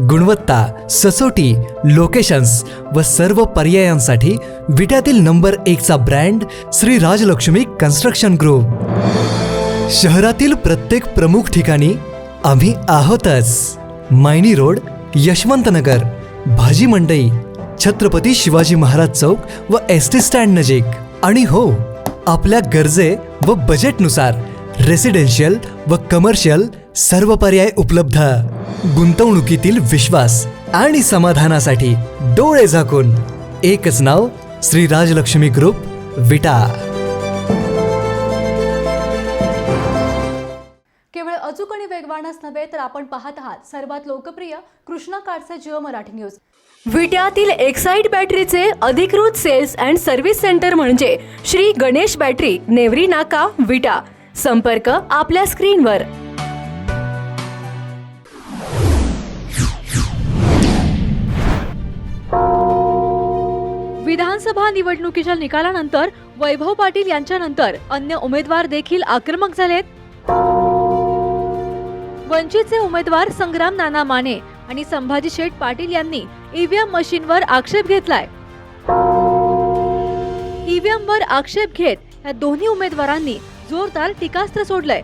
गुणवत्ता ससोटी लोकेशन्स व सर्व पर्यायांसाठी विट्यातील number एकचा brand Shri Rajlakshmi construction group. शहरातील प्रत्येक प्रमुख ठिकाणी आम्ही आहोतच. मायनी रोड यशवंतनगर भाजी मंडई छत्रपती शिवाजी महाराज चौक व एस टी स्टँड नजीक. आणि हो आपल्या गरजे व बजेटनुसार रेसिडेन्शियल व कमर्शियल सर्व पर्याय उपलब्ध. गुंतवणुकीतील विश्वास आणि समाधानासाठी डोळे झाकून. एकच नाव श्री राजलक्ष्मी ग्रुप विटा. केवळ अचूक आणि वेगवानच नव्हे तर आपण पाहत आहात सर्वात लोकप्रिय कृष्णा काडचे जिओ मराठी न्यूज. विट्यातील एक्साईट बॅटरीचे अधिकृत सेल्स अँड सर्व्हिस सेंटर म्हणजे श्री गणेश बॅटरी नेवरी नाका विटा. संपर्क आपल्या स्क्रीनवर. विधानसभा निवडणुकीच्या निकालानंतर वैभव पाटील यांच्यानंतर अन्य उमेदवार देखील आक्रमक झालेत. वंचितचे उमेदवार संग्राम नाना माने आणि संभाजी शेठ पाटील यांनी ईव्हीएम मशीनवर आक्षेप घेतलाय. ईव्हीएम वर आक्षेप घेत या दोन्ही उमेदवारांनी जोरदार टीकास्त्र सोडलंय.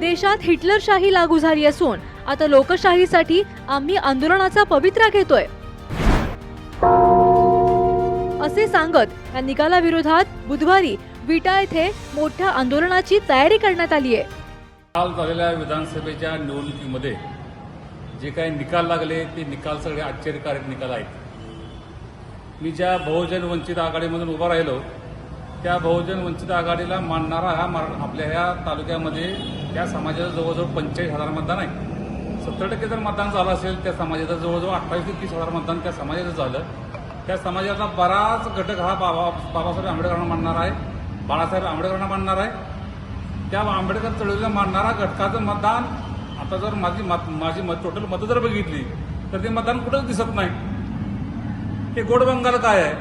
देशात हिटलरशाही लागू झाली असून आता लोकशाहीसाठी आम्ही आंदोलनाचा पवित्रा घेतोय. असे सांगत या निकालाविरोधात बुधवारी विटा येथे मोठ्या आंदोलनाची तयारी करण्यात आली आहे. काल झालेल्या विधानसभेच्या निवडणुकीमध्ये जे काही निकाल लागले ते निकाल सगळे आश्चर्यकारक निकाल आहेत. मी ज्या बहुजन वंचित आघाडीमधून उभा राहिलो त्या बहुजन वंचित आघाडीला मानणारा हा आपल्या ह्या तालुक्यामध्ये त्या समाजाचं जवळजवळ पंचेचाळीस हजार मतदान आहे. सत्तर टक्के जर मतदान झालं असेल त्या समाजाचं जवळजवळ अठ्ठावीस ते तीस हजार मतदान त्या समाजाचं झालं. त्या समाजाचा बराच घटक हा बाबा बाबासाहेब आंबेडकरांना मानणार आहे बाळासाहेब आंबेडकरांना मानणार आहे. त्या आंबेडकर चळवळीला मानणारा घटकाचं मतदान आता जर माझी मत माझी मत टोटल मतं जर बघितली तर ते मतदान कुठंच दिसत नाही. हे गोड बंगाल काय आहे?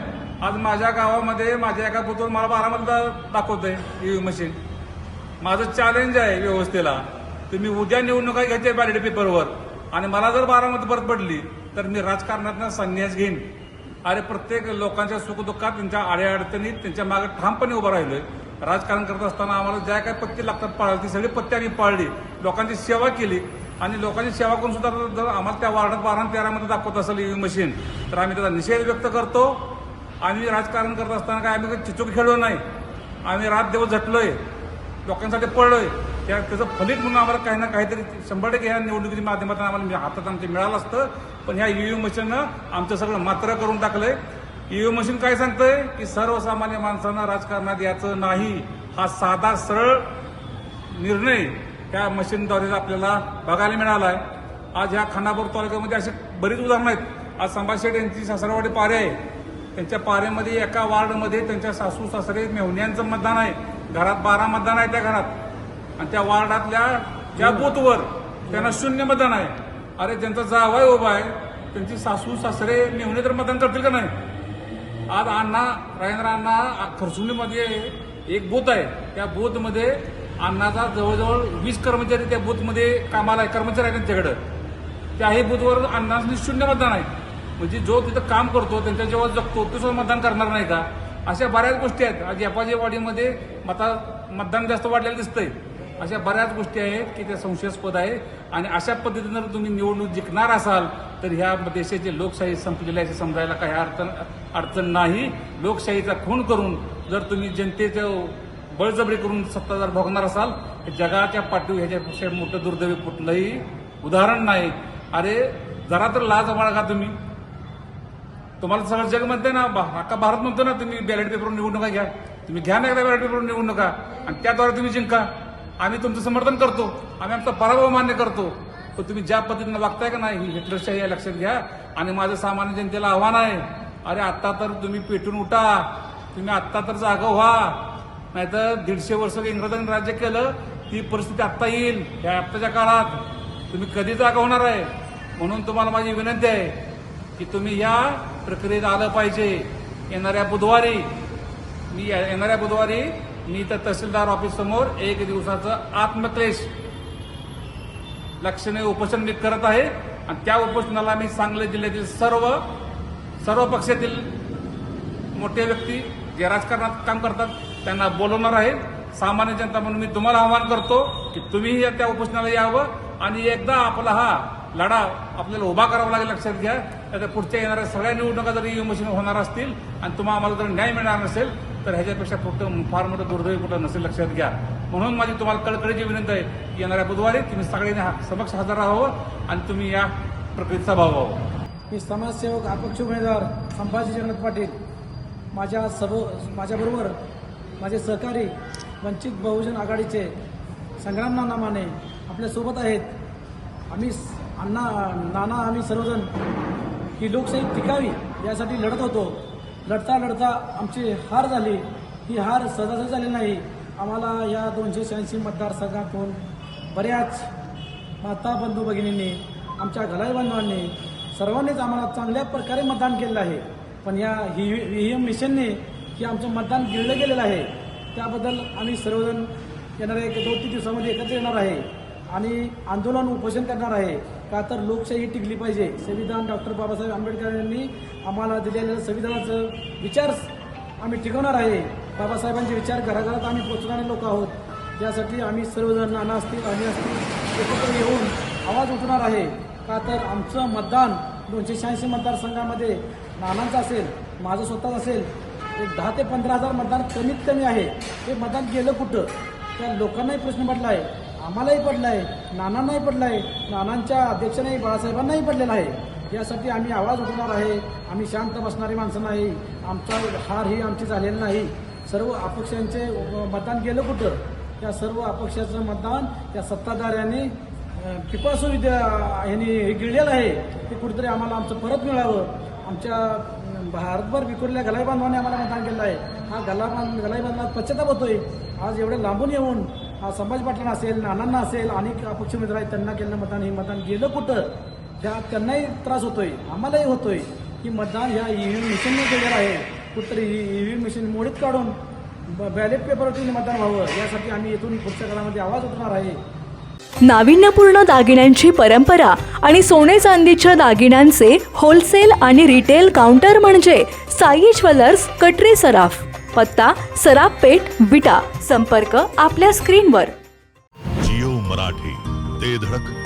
आज माझ्या गावामध्ये माझ्या एका बुथवर मला बारा मतदार दाखवतंय ईव्ही मशीन माझं चॅलेंज आहे व्यवस्थेला. तुम्ही उद्या निवडणुका घ्यायच्या बॅलेट पेपरवर आणि मला जर बारामत परत पडली तर मी राजकारणातनं संन्यास घेईन. अरे प्रत्येक लोकांच्या सुखदुःखात त्यांच्या आड्याअडचणीत त्यांच्या मागे ठामपणे उभं राहिलोय. राजकारण करत असताना आम्हाला ज्या काही पत्ती लागतात पाळायला ती सगळी पत्ती आम्ही पाळली. लोकांची सेवा केली. आणि लोकांची सेवा करून सुद्धा जर आम्हाला त्या वार्डात बारा तेरामध्ये दाखवत असेल ईव्ही मशीन तर आम्ही त्याचा निषेध व्यक्त करतो. आम्ही राजकारण करत असताना काय आम्ही चिचूक खेळलो नाही. आम्ही रात दिवस झटलोय. लोकांसाठी पडलंय. त्या त्याचं फलित म्हणून आम्हाला काही ना काहीतरी शंभर टक्के ह्या निवडणुकीच्या माध्यमातून आम्हाला हातात आमचं मिळालं असतं. पण ह्या ईव्हीएम मशीननं आमचं सगळं मात्र करून टाकलंय. ईव्हीएम मशीन काय सांगतंय? की सर्वसामान्य माणसांना राजकारणात याचं नाही. हा साधा सरळ निर्णय त्या मशीनद्वारे आपल्याला बघायला मिळाला आहे आज ह्या खानापूर तालुक्यामध्ये अशी बरीच उदाहरणं आहेत. आज संभाजी शेठ यांची सासरवाडी पारे आहे. त्यांच्या पारेमध्ये एका वार्डमध्ये त्यांच्या सासू सासरे मेहुण्यांचं मतदान आहे. घरात बारा मतदान आहे त्या घरात. आणि त्या वार्डातल्या ज्या बूथवर त्यांना शून्य मतदान आहे. अरे ज्यांचा जावाय उभा आहे त्यांची सासू सासरे मेवणे तर मतदान करतील का नाही? आज अण्णा राजेंद्र अण्णा खरसुंडीमध्ये एक बूथ आहे. त्या बूथमध्ये अण्णाचा जवळजवळ वीस कर्मचारी त्या बूथमध्ये कामाला आहे कर्मचारी आहे त्यांच्याकडं. त्याही बूथवर अण्णांनी शून्य मतदान आहे. म्हणजे जो तिथं काम करतो त्यांच्या जेव्हा जगतो तो सुद्धा मतदान करणार नाही का? अशा बऱ्याच गोष्टी आहेत. आज एपाजी वाडीमध्ये मता मतदान जास्त वाढलेलं दिसतंय. अशा बऱ्याच गोष्टी आहेत की त्या संशयास्पद आहे. आणि अशा पद्धतीनं जर तुम्ही निवडणूक जिंकणार असाल तर ह्या देशाची लोकशाही संपलेली आहे असे समजायला काही अडचण अडचण नाही. लोकशाहीचा खून करून जर तुम्ही जनतेचं बळजबरी करून सत्ता जर भोगणार असाल तर जगाच्या पाठीवर ह्याच्यापेक्षा मोठं दुर्दैवी कुठलंही उदाहरण नाही. अरे जरा तर लाज बाळगा तुम्ही. तुम्हाला सगळं जग म्हणते ना भा- अख्खा भारत म्हणतो ना तुम्ही बॅलेट पेपरवर निवडणुका घ्या. तुम्ही घ्या ना एकदा बॅलेट पेपरवर निवडणुका आणि त्याद्वारे तुम्ही जिंका. आम्ही तुमचं समर्थन करतो. आम्ही आमचा पराभव मान्य करतो. पण तुम्ही ज्या पद्धतीनं वागताय का नाही ही हिटलरशाही आहे लक्षात घ्या. आणि माझं सामान्य जनतेला आव्हान आहे. अरे आत्ता तर तुम्ही पेटून उठा. तुम्ही आत्ता तर जागा व्हा. नाहीतर दीडशे वर्ष इंग्रजांनी राज्य केलं ती परिस्थिती आत्ता येईल. या आत्ताच्या काळात तुम्ही कधी जागा होणार आहे? म्हणून तुम्हाला माझी विनंती आहे की तुम्ही या प्रक्रियेत आलं पाहिजे. येणाऱ्या बुधवारी मी येणाऱ्या बुधवारी मी तर तहसीलदार ऑफिस समोर एक दिवसाचं आत्मक्लेश लक्षणीय उपोषण मी करत आहे. आणि त्या उपोषणाला मी सांगली जिल्ह्यातील सर्व सर्व पक्षातील मोठे व्यक्ती जे राजकारणात काम करतात त्यांना बोलवणार आहे. सामान्य जनता म्हणून मी तुम्हाला आवाहन करतो की तुम्हीही या त्या उपोषणाला यावं. आणि एकदा आपला हा लढा आपल्याला उभा करावा लागेल लक्षात घ्या. तर पुढच्या येणाऱ्या सगळ्या निवडणुका जर ईव्हीएम मशीन होणार असतील आणि तुम्हाला आम्हाला जर न्याय मिळणार नसेल तर ह्याच्यापेक्षा कुठं फार मोठं दुर्दैव कुठं नसेल लक्षात घ्या. म्हणून माझी तुम्हाला कळकळीची विनंती आहे की येणाऱ्या बुधवारी तुम्ही सगळ्यांनी हा- समक्ष हजर राहावं आणि तुम्ही या प्रक्रियेत सहभाग व्हावं. मी समाजसेवक अपक्ष उमेदवार संभाजी जगन्नाथ पाटील माझ्या सर्व माझ्याबरोबर माझे सहकारी वंचित बहुजन आघाडीचे संग्राम नाना माने आपल्यासोबत आहेत. आम्ही अण्णा नाना आम्ही सर्वजण ही लोकशाही टिकावी यासाठी लढत होतो. लढता लढता आमची हार झाली. ही हार सहजासहजी झाली नाही. आम्हाला या दोनशे शहाऐंशी मतदारसंघातून बऱ्याच माता बंधू भगिनींनी आमच्या घलाई बांधवांनी सर्वांनीच आम्हाला चांगल्या प्रकारे मतदान केलेलं आहे. पण या ही व्ही एम मिशनने की आमचं मतदान गिळलं गेलेलं आहे. त्याबद्दल आम्ही सर्वजण येणाऱ्या एक दोन तीन दिवसामध्ये एकत्र येणार आहे. आणि आंदोलन उपोषण करणार आहे. का तर लोकशाही टिकली पाहिजे. संविधान डॉक्टर बाबासाहेब आंबेडकर यांनी आम्हाला दिलेलं संविधानाचं विचार आम्ही टिकवणार आहे. बाबासाहेबांचे विचार घराघरात आम्ही पोचणारे लोक आहोत. यासाठी आम्ही सर्वजण नाना असतील आम्ही असतील एकत्र येऊन आवाज उठवणार आहे. का तर आमचं मतदान दोनशे शहाऐंशी मतदारसंघामध्ये नानांचं असेल माझं स्वतःच असेल एक दहा ते पंधरा हजार मतदान कमीत कमी आहे. हे मतदान गेलं कुठं? त्या लोकांनाही प्रश्न पडला आहे आम्हालाही पडलं आहे नानांनाही पडलं आहे नानांच्या अध्यक्षांनाही बाळासाहेबांनाही पडलेला आहे. यासाठी आम्ही आवाज उठवणार आहे. आम्ही शांत बसणारी माणसं नाही. आमचा हार ही आमची झालेली नाही. सर्व अपक्षांचे मतदान गेलं कुठं? त्या सर्व अपक्षाचं मतदान त्या सत्ताधाऱ्यांनी पिपासू विद्या यांनी हे गिळलेलं आहे. ते कुठेतरी आम्हाला आमचं परत मिळावं. आमच्या भारतभर विखुरल्या गलाई बांधवांनी आम्हाला मतदान केलं आहे. हा गला बांध गलाई बांधवात पश्चाताप होतोय. आज एवढे लांबून येऊन हा संभाजी पाटलांना असेल नानांना असेल अनेक अपक्ष आहेत त्यांना केलेलं मतदान हे मतदान गेलं कुठं? त्या त्यांनाही त्रास होतोय आम्हालाही होतोय की मतदान ह्या ईव्हीएम मशीनने केलेलं आहे. कुठतरी ईव्हीएम मशीन मोडीत काढून बॅलेट पेपरवरती मतदान व्हावं यासाठी आम्ही इथून पुढच्या काळामध्ये आवाज उठणार आहे. नाविन्यपूर्ण दागिन्यांची परंपरा आणि सोने चांदीच्या दागिन्यांचे होलसेल आणि रिटेल काउंटर म्हणजे साई ज्वेलर्स कटरे सराफ. पत्ता सराफ पेठ विटा. संपर्क आपल्या स्क्रीनवर. जिओ मराठी ते धडक.